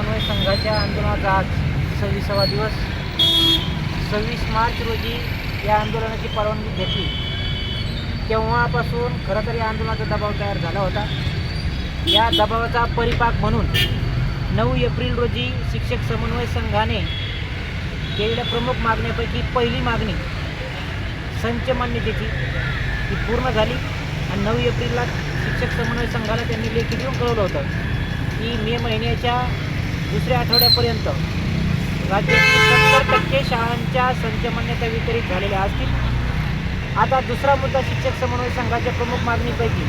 समन्वय संघाच्या आंदोलनाचा आज सव्वीसावा दिवस. सव्वीस मार्च रोजी या आंदोलनाची परवानगी घेतली. तेव्हापासून खरं तर या आंदोलनाचा दबाव तयार झाला होता. या दबावाचा परिपाक म्हणून नऊ एप्रिल रोजी शिक्षक समन्वय संघाने केलेल्या प्रमुख मागण्यापैकी पहिली मागणी संच मान्यतेची ती पूर्ण झाली आणि नऊ एप्रिलला शिक्षक समन्वय संघाला त्यांनी लेखी देऊन कळवलं होतं. की मे महिन्याच्या दुसऱ्या आठवड्यापर्यंत राज्यातील सत्तर टक्के शाळांच्या संचमान्यता वितरित झालेल्या असतील. आता दुसरा मुद्दा शिक्षक समन्वय संघाच्या प्रमुख मागणीपैकी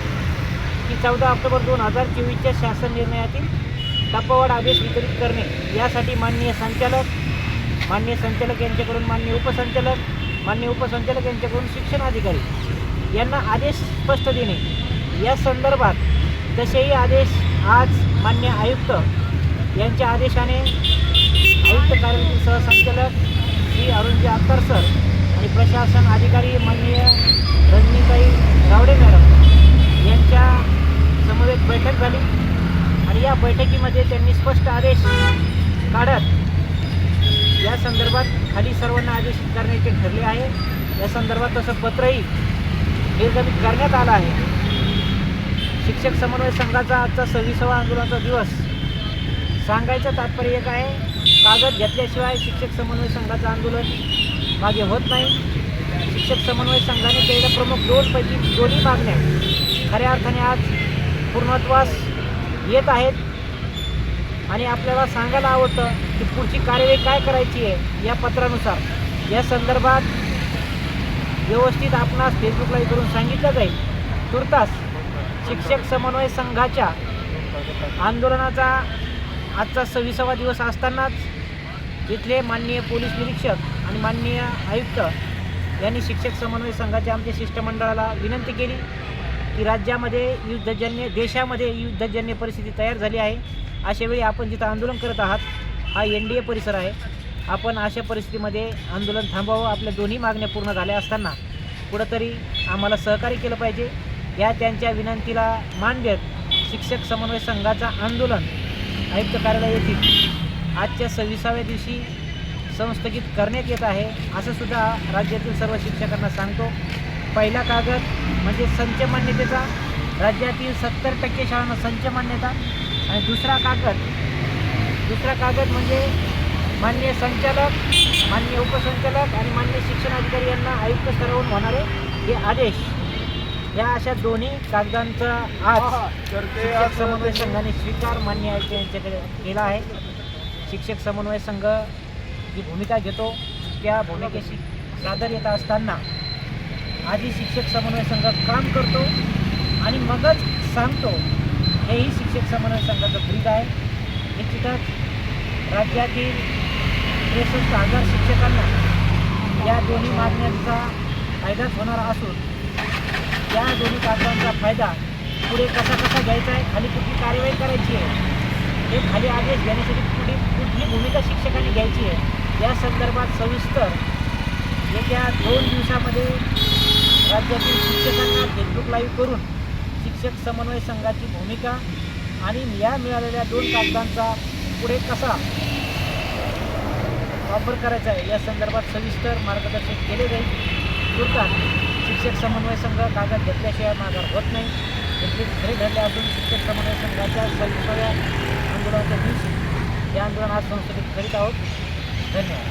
की चौदा ऑक्टोबर दोन हजार चोवीसच्या शासन निर्णयातील टप्पावाढ आदेश वितरित करणे यासाठी माननीय संचालक मान्य संचालक यांच्याकडून मान्य उपसंचालक मान्य उपसंचालक यांच्याकडून शिक्षण अधिकारी यांना आदेश स्पष्ट देणे. या संदर्भात तसेही आदेश आज मान्य आयुक्त यांच्या आदेशाने आयुक्त कार्यालयाचे सहसंचालक श्री अरुणजी अख्तर सर आणि प्रशासन अधिकारी माननीय रजनीताई रावडे मॅडम यांच्या समवेत बैठक झाली आणि या बैठकीमध्ये त्यांनी स्पष्ट आदेश काढत या संदर्भात खाली सर्वांना आदेश करण्याचे ठरले आहे. या संदर्भात तसं पत्रही निर्गमित करण्यात आलं आहे. शिक्षक समन्वय संघाचा आजचा सव्वीसावा आंदोलनाचा दिवस सांगायचं तात्पर्य एक आहे कागद घेतल्याशिवाय शिक्षक समन्वय संघाचं आंदोलन मागे होत नाही. शिक्षक समन्वय संघाने केलेल्या प्रमुख दोनपैकी दोन्ही मागण्या खऱ्या अर्थाने आज पूर्णत्वास येत आहेत. आणि आपल्याला सांगायला आवडतं की पुढची कार्यवाही काय करायची आहे या पत्रानुसार. या संदर्भात व्यवस्थित आपणास फेसबुकला करून सांगितलं जाईल. तुर्तास शिक्षक समन्वय संघाच्या आंदोलनाचा आजचा सव्वीसावा दिवस असतानाच इथले माननीय पोलीस निरीक्षक आणि माननीय आयुक्त यांनी शिक्षक समन्वय संघाच्या आमच्या शिष्टमंडळाला विनंती केली की राज्यामध्ये युद्धजन्य देशामध्ये युद्धजन्य परिस्थिती तयार झाली आहे. अशावेळी आपण जिथं आंदोलन करत आहात हा एन डी ए परिसर आहे. आपण अशा परिस्थितीमध्ये आंदोलन थांबवावं आपल्या दोन्ही मागण्या पूर्ण झाल्या असताना कुठंतरी आम्हाला सहकार्य केलं पाहिजे. या त्यांच्या विनंतीला मान देत शिक्षक समन्वय संघाचा आंदोलन आयुक्त कार्यालय येथील आजच्या सव्वीसाव्या दिवशी संस्थगित करण्यात येत आहे असं सुद्धा राज्यातील सर्व शिक्षकांना सांगतो. पहिला कागद म्हणजे संच मान्यतेचा राज्यातील सत्तर टक्के शाळांना संच मान्यता. आणि दुसरा कागद दुसरा कागद म्हणजे मान्य संचालक मान्य उपसंचालक आणि मान्य शिक्षण अधिकारी यांना आयुक्त स्तरावरून होणारे हे आदेश. या अशा दोन्ही कागदांचा आज शिक्षक समन्वय संघाने स्वीकार मान्य आयुक्त यांच्याकडे केला आहे. शिक्षक समन्वय संघ जी भूमिका घेतो त्या भूमिकेशी सादर येत असताना आधी शिक्षक समन्वय संघ काम करतो आणि मगच सांगतो हेही शिक्षक समन्वय संघाचं ब्रीद आहे. निश्चितच राज्यातील त्रेसष्ट हजार शिक्षकांना या दोन्ही मागण्यांचा फायदाच होणार असून या दोन्ही कागदांचा फायदा पुढे कसा कसा घ्यायचा आहे खाली कुठली कार्यवाही करायची आहे हे खाली आदेश घेण्यासाठी कुठली कुठली भूमिका शिक्षकांनी घ्यायची आहे या संदर्भात सविस्तर येत्या दोन दिवसामध्ये राज्यातील शिक्षकांना फेसबुक लाईव्ह करून शिक्षक समन्वय संघाची भूमिका आणि या मिळालेल्या दोन कागदांचा पुढे कसा वापर करायचा आहे या संदर्भात सविस्तर मार्गदर्शन केले जाईल. तुर्तात शिक्षक समन्वय संघ कागद घेतल्याशिवाय माघार होत नाही. त्यांची खरे ठरले असून शिक्षक समन्वय संघाच्या सविस्तर आंदोलनाच्या दिवशी हे आंदोलन आज संस्थगित करीत आहोत. धन्यवाद.